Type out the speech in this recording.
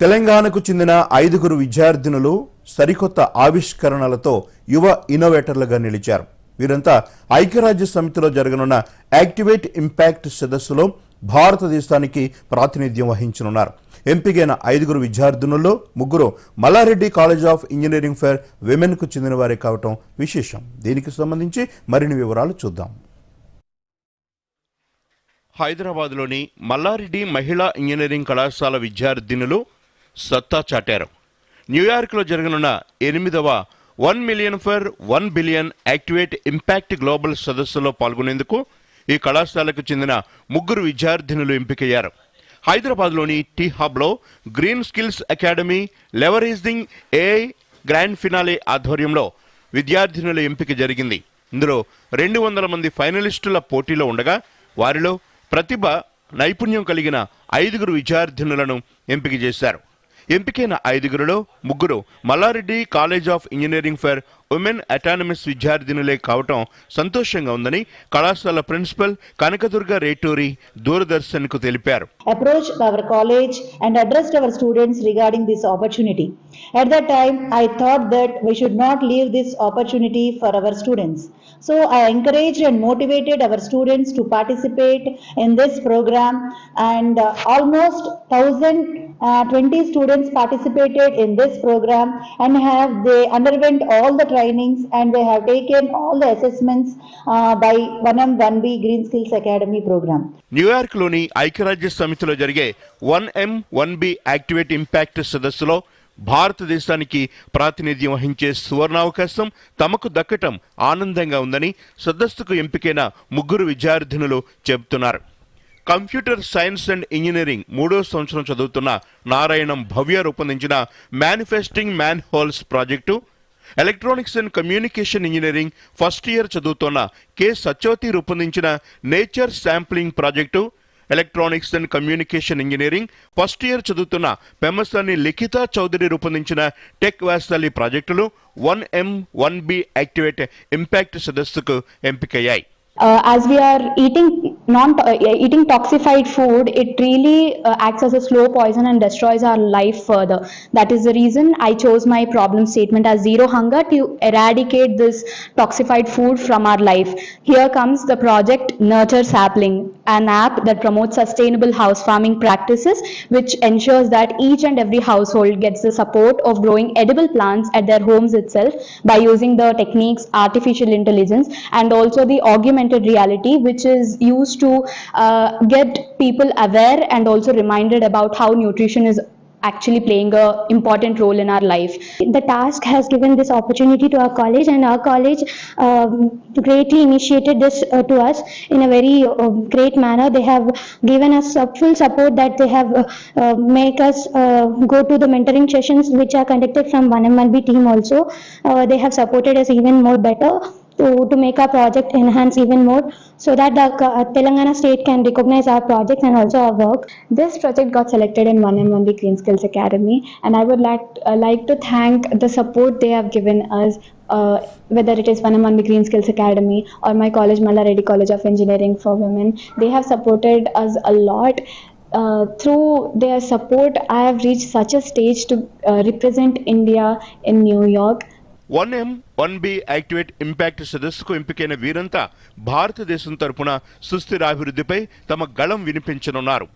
తెలంగాణకు చెందిన ఐదుగురు విద్యార్థినులు సరికొత్త ఆవిష్కరణలతో యువ ఇన్నోవేటర్లుగా నిలిచారు. వీరంతా ఐక్యరాజ్య సమితిలో జరగనున్న యాక్టివేట్ ఇంపాక్ట్ సదస్సులో భారతదేశానికి ప్రాతినిధ్యం వహించనున్నారు. ఎంపికైన ఐదుగురు విద్యార్థినుల్లో ముగ్గురు Mallareddy college of engineering for విమెన్కు చెందిన వారే కావటం విశేషం. దీనికి సంబంధించి మరిన్ని వివరాలు చూద్దాం. హైదరాబాద్లోని మల్లారెడ్డి మహిళా ఇంజనీరింగ్ కళాశాల విద్యార్థినులు సత్తా చాటారు. న్యూయార్క్లో జరగనున్న ఎనిమిదవ one million for one billion activate impact global సదస్సులో పాల్గొనేందుకు ఈ కళాశాలకు చెందిన ముగ్గురు విద్యార్థినులు ఎంపికయ్యారు. హైదరాబాద్లోని T హబ్లో green skills academy leveraging AI grand finale ఆధ్వర్యంలో విద్యార్థినుల ఎంపిక జరిగింది. ఇందులో రెండు వందల మంది ఫైనలిస్టుల పోటీలో ఉండగా వారిలో ప్రతిభ నైపుణ్యం కలిగిన ఐదుగురు విద్యార్థినులను ఎంపిక చేశారు. ఎంపికైన ఐదుగురులో ముగ్గురు Mallareddy college of engineering for women autonomous విద్యార్థినులే కావటం సంతోషంగా ఉందని కళాశాల ప్రిన్సిపల్ కనకదుర్గ రేటూరి దూరదర్శన్కు తెలిపారు approach our college and address our students regarding this opportunity at that time I thought that we should not leave this opportunity for our students so I encourage and motivated our students to participate in this programme and almost thousand uh, almost 1020 students participated in this program and have they underwent all the trainings and they have taken all the assessments uh, by 1M 1B Green Skills Academy program. న్యూయార్క్లోని ఐక్యరాజ్య సమితిలో జరిగే one M one B activate impact సదస్సులో భారతదేశానికి ప్రాతినిధ్యం వహించే సువర్ణావకాశం తమకు దక్కటం ఆనందంగా ఉందని సదస్సుకు ఎంపికైన ముగ్గురు విద్యార్థినులు చెబుతున్నారు కంప్యూటర్ సైన్స్ అండ్ ఇంజనీరింగ్ మూడో సంవత్సరం చదువుతున్న నారాయణం భవ్య రూపొందించిన manifesting manholes project electronics and communication engineering first year చదువుతున్న కె సత్యవతి రూపొందించిన nature sampling project electronics and communication engineering first year చదువుతున్న పెమ్మసాని లిఖిత చౌదరి రూపొందించిన టెక్ వ్యాసాలి ప్రాజెక్టులు one M one B activate impact సదస్సుకు ఎంపికయ్యాయి. Uh, as we are eating non uh, eating toxified food it really uh, acts as a slow poison and destroys our life further. That is the reason i chose my problem statement as zero hunger to eradicate this toxified food from our life. Here comes the project nurture sapling an app that promotes sustainable house farming practices which ensures that each and every household gets the support of growing edible plants at their homes itself by using the techniques artificial intelligence and also the augmented reality which is used to uh, get people aware and also reminded about how nutrition is actually playing a important role in our life. The task has given this opportunity to our college and our college um, greatly initiated this uh, to us in a very uh, great manner. They have given us full support that they have uh, uh, make us uh, go to the mentoring sessions which are conducted from 1mlb team also. Uh, they have supported us even more better to, to make our project enhance even more so that the uh, telangana state can recognize our projects and also our work This project got selected in 1M1B Green Skills Academy, and I would like uh, like to thank the support they have given us, uh, whether it is 1M1B Green Skills Academy or my college, Malla Reddy College of Engineering for Women. They have supported us a lot. Uh, through their support, I have reached such a stage to uh, represent India in New York. One M one B activate impact సదస్సుకు ఎంపికైన వీరంతా భారతదేశం తరపున సుస్థిరాభివృద్ధిపై తమ గళం వినిపించనున్నారు.